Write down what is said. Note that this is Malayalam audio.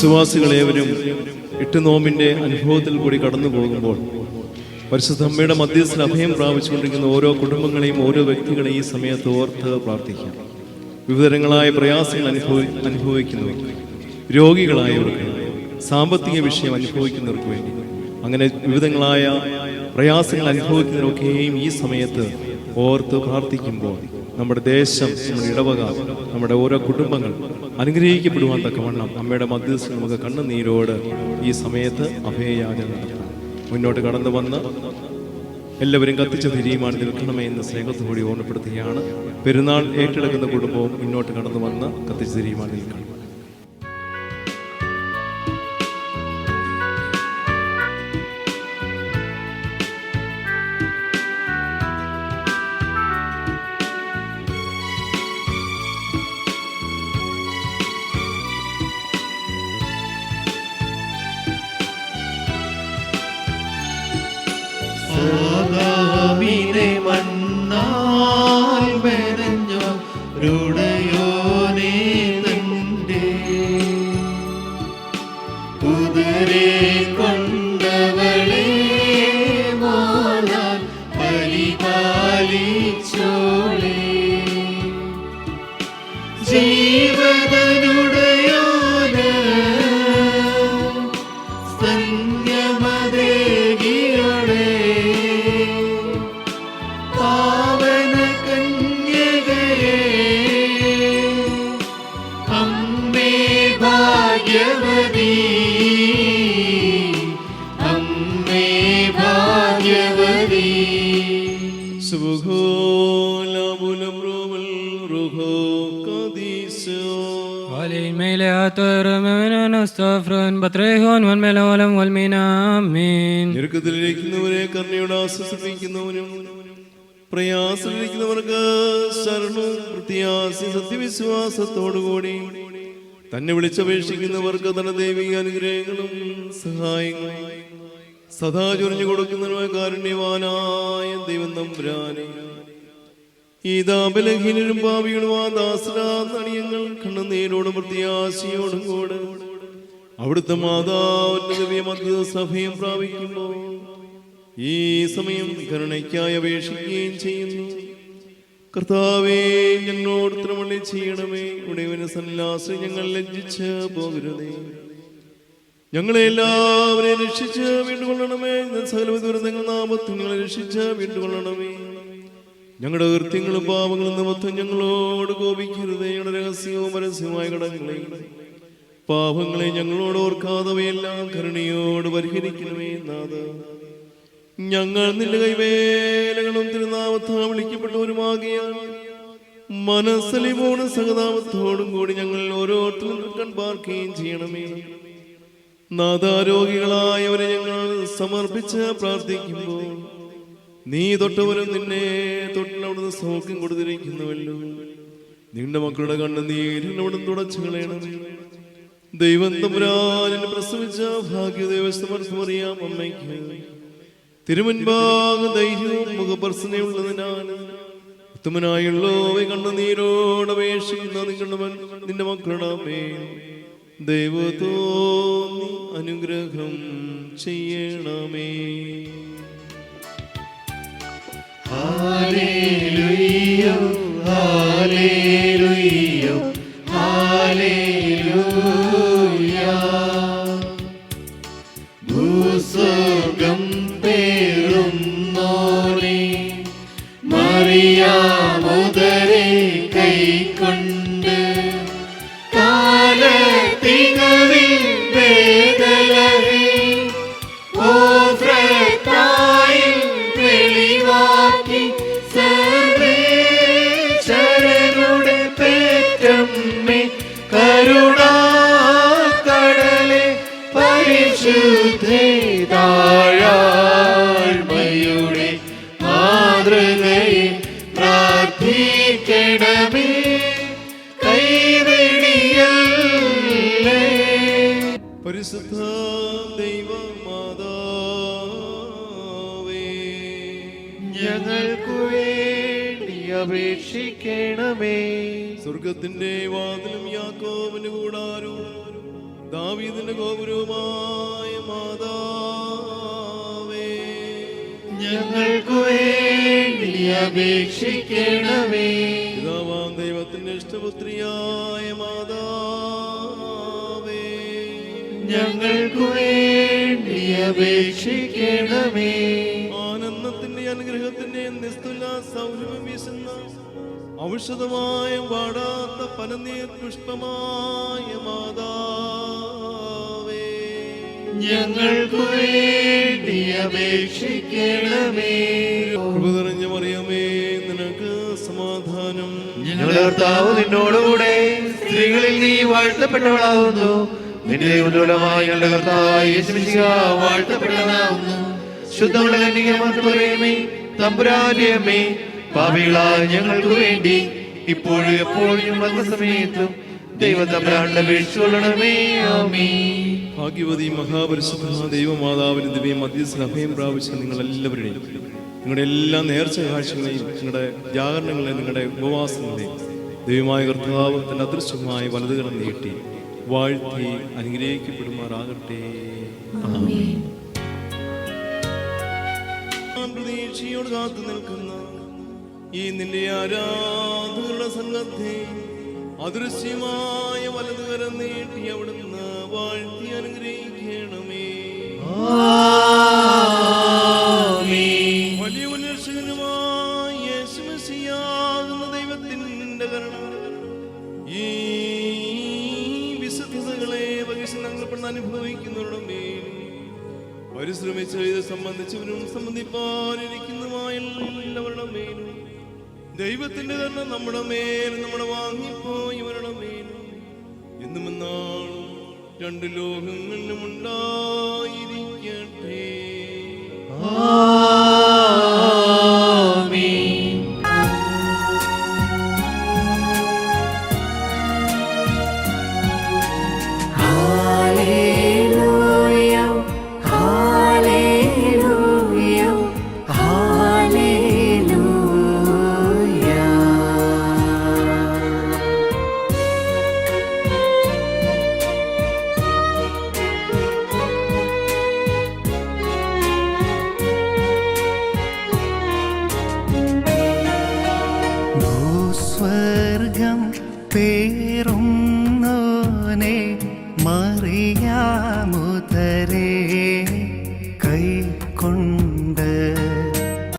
വിശ്വാസികളേവരും എട്ട് നോമ്പിന്റെ അനുഭവത്തിൽ കൂടി കടന്നു പോകുമ്പോൾ പരിശുദ്ധ അമ്മയുടെ മധ്യസ്ഥൽ അഭയം പ്രാപിച്ചുകൊണ്ടിരിക്കുന്ന ഓരോ കുടുംബങ്ങളെയും ഓരോ വ്യക്തികളെയും ഈ സമയത്ത് ഓർത്ത് പ്രാർത്ഥിക്കാം. വിവിധങ്ങളായ പ്രയാസങ്ങൾ അനുഭവി അനുഭവിക്കുന്നവർ രോഗികളായവർക്ക് സാമ്പത്തിക വിഷയം അനുഭവിക്കുന്നവർക്ക് വേണ്ടി. അങ്ങനെ വിവിധങ്ങളായ പ്രയാസങ്ങൾ അനുഭവിക്കുന്നവരൊക്കെയും ഈ സമയത്ത് ഓർത്ത് പ്രാർത്ഥിക്കുമ്പോൾ നമ്മുടെ ദേശം നമ്മുടെ ഇടവക നമ്മുടെ ഓരോ കുടുംബങ്ങൾ അനുഗ്രഹിക്കപ്പെടുവാൻ തക്കവണ്ണം അമ്മയുടെ മധ്യസ്ഥ നമുക്ക് കണ്ണുനീരോട് ഈ സമയത്ത് അഭയയാചന മുന്നോട്ട് കടന്നു വന്ന് എല്ലാവരും കത്തിച്ച തിരിയുമാണ് നിൽക്കണമേ എന്ന് സ്നേഹത്തോടെ ഓർമ്മപ്പെടുത്തുകയാണ്. പെരുന്നാൾ ഏറ്റെടുക്കുന്ന കുടുംബവും മുന്നോട്ട് കടന്നു വന്ന് കത്തിച്ച തിരിയുമാണ് നിൽക്കണം. ആദാമിനെ മണ്ണാൽ പ്രയാസിക്കുന്നവർക്ക് അമ്മേ ഭാഗ്യവതി സുഖോ ഞെരുക്കത്തിലിരിക്കുന്നവരെ പ്രത്യാസി സത്യവിശ്വാസത്തോടുകൂടി തന്നെ വിളിച്ചപേക്ഷിക്കുന്നവർക്ക് തന്റെ ദൈവിക അനുഗ്രഹങ്ങളും സഹായങ്ങളും സദാ ചൊരിഞ്ഞു കൊടുക്കുന്നതിനുമായ കാരുണ്യവാനായ ദൈവം തമ്പുരാനെ ഈ ദാബലഹീനരും ഭാവികളും ആ കണ്ണുനീരോടും പ്രത്യാശയോടും കൂടെ അവിടുത്തെ മാതാവിന്റെ സഭയും പ്രാപിക്കുമ്പോൾ ഈ സമയം കരുണയ്ക്കായി അപേക്ഷിക്കുകയും ചെയ്യുന്നു. കർത്താവേ ഞങ്ങളോട് തൃമണി ചെയ്യണമേ. ഉടയവന് സല്ലാസ് ഞങ്ങൾ ലജ്ജിച്ച് പോകരുതേ. ഞങ്ങളെ എല്ലാവരെയും രക്ഷിച്ച് വീണ്ടുകൊള്ളണമേ. സകല ദുരന്തങ്ങൾ നാമത്തിൽ ഞങ്ങളെ രക്ഷിച്ച് വീണ്ടുകൊള്ളണമേ. ഞങ്ങളുടെ കൃത്യങ്ങളും പാപങ്ങളും നിമിത്തം ഞങ്ങളോട് കോപിക്കരുതേ. ഞങ്ങളുടെ രഹസ്യവും പരസ്യമായ കടങ്ങളെ പാപങ്ങളെ ഞങ്ങളോട് ഓർക്കാതവയെല്ലാം കരുണയോട് പരിഹരിക്കണമേ നാഥ. ഞങ്ങൾ നിന്റെ കൈവേലകളും തിരുനാമത്താ വിളിക്കപ്പെട്ടവരുമാകിയാണ് മനസ്സലിമോടും സഹതാപത്തോടും കൂടി ഞങ്ങൾ ഓരോരുത്തരും നിൽക്കാൻ പാർക്കുകയും ചെയ്യണമേ. നാഥാരോഗികളായവരെ ഞങ്ങൾ സമർപ്പിച്ച് പ്രാർത്ഥിക്കുമ്പോൾ നീ തൊട്ടവരും നിന്നെ തൊട്ടിനവിടുന്ന് സൗഖ്യം കൊടുത്തിരിക്കുന്നുവല്ലോ. നിന്റെ മക്കളുടെ കണ്ണ് നീരിനവിടുന്ന് തുടച്ചു കളയണമേ. ദൈവം തമ്പുരാനെ പ്രസവിച്ച ഭാഗ്യദേവസ്തമറിയാം അമ്മയ്ക്ക്. തിരുമുൻപാകെ ധൈര്യവും മുഖപർസനയുള്ളതിനാൽ ഉത്തമനായുള്ളവയെ കണ്ണു നീരോടപേക്ഷിക്കുന്ന നിങ്ങളുടെ നിന്റെ മക്കളുടെ ദൈവത്തോന്നി അനുഗ്രഹം ചെയ്യണമേ. Hallelujah hallelujah. താഴാഴ്മയുടെ മാതൃകയെ പ്രാർത്ഥിക്കണമേ. കൈവെടിയല്ലേ. പരിശുദ്ധ ദൈവമാതാവേ ഞങ്ങൾക്കു വേണ്ടി അപേക്ഷിക്കണമേ. സ്വർഗത്തിന്റെ വാതിലും യാക്കോവിന് കൂടാരോ ദാവീദിന്റെ ഗോപുരവുമായ മാതാവേ ഞങ്ങൾക്ക് വേണ്ടി അപേക്ഷിക്കണമേ. പിതാവാം ദൈവത്തിന്റെ ഇഷ്ടപുത്രിയായ മാതാവേ ഞങ്ങൾക്ക് വേണ്ടി അപേക്ഷിക്കണമേ. ആനന്ദത്തിന്റെ അനുഗ്രഹത്തിന്റെ നിസ്തുല സൗരഭം വീശുന്ന ഔഷധമായ വാടാത്ത പനനീർ പുഷ്പമായ മാതാവേ ഞങ്ങൾക്ക് വേണ്ടി അപേക്ഷിക്കണമേ. കൃപ നിറഞ്ഞ മറിയമേ നിനക്ക് സമാധാനം. ഞങ്ങളുടെ കർത്താവ് നിന്നോടുകൂടെ സ്ത്രീകളിൽ നീ വാഴ്ത്തപ്പെട്ടവളാകുന്നു നിന്റെ ഉന്നതമായ ഞങ്ങളുടെ കർത്താവ് യേശുമിശിഹ വാഴ്ത്തപ്പെട്ടവനാകുന്നു ശുദ്ധമുള്ള കന്യകമേ തമ്പുരാന്റെ അമ്മേ പാപികളായ ഞങ്ങൾക്ക് വേണ്ടി ഇപ്പോഴും എപ്പോഴും വന്ന സമയത്തും ദൈവത്തമ്പ്രാണ്ട് വീഴ്ച കൊള്ളണമേ ആമീ ഭാഗ്യവതി മഹാപരിശുദ്ധ ദൈവമാതാവിന് ദിവ്യ മധ്യസ്ഥ അഭയം പ്രാപിച്ച നിങ്ങളെല്ലാവരുടെയും നിങ്ങളുടെ എല്ലാ നേർച്ച കാഴ്ചകളെയും നിങ്ങളുടെ ജാഗരണങ്ങളെയും നിങ്ങളുടെ ഉപവാസങ്ങളെയും ദൈവമായ കർത്താവ് തന്റെ അദൃശ്യമായ വലതുകരം നീട്ടി വാഴ്ത്തി അനുഗ്രഹിക്കപ്പെടുമാറാകട്ടെ. പ്രതീക്ഷയോട് കാത്തു നിൽക്കുന്ന ഈ നിന്റെ ആരാധകരുടെ സംഘത്തെ അദൃശ്യമായ വലതുകരം നീട്ടി അവിടുന്ന് വാഴ്ത്തി അനുഗ്രഹിക്കണമേ വലിയ ഉന്മേഷകനുമായ യേശുമസിയാകുന്ന ദൈവത്തിന്റെ കരുണ. ഈ വിശുദ്ധതകളെ പരീക്ഷണങ്ങൾ അനുഭവിക്കുന്നവരുടെ മേലും പരിശ്രമിച്ച് ഇത് സംബന്ധിച്ചവരും സംബന്ധിപ്പാനിരിക്കുന്നതുമായ എല്ലാവരുടെ മേലും. ദൈവത്തിന്റെ കരുണ നമ്മുടെ മേൽ നമ്മുടെ വാങ്ങിപ്പോയവരുടെ മേലും. എന്നും എന്നാളും രണ്ട് ലോകങ്ങളിലും ഉണ്ടായിരിക്കട്ടെ. Hallelujah, ഭൂസ്വർഗം പേറുന്നോനെ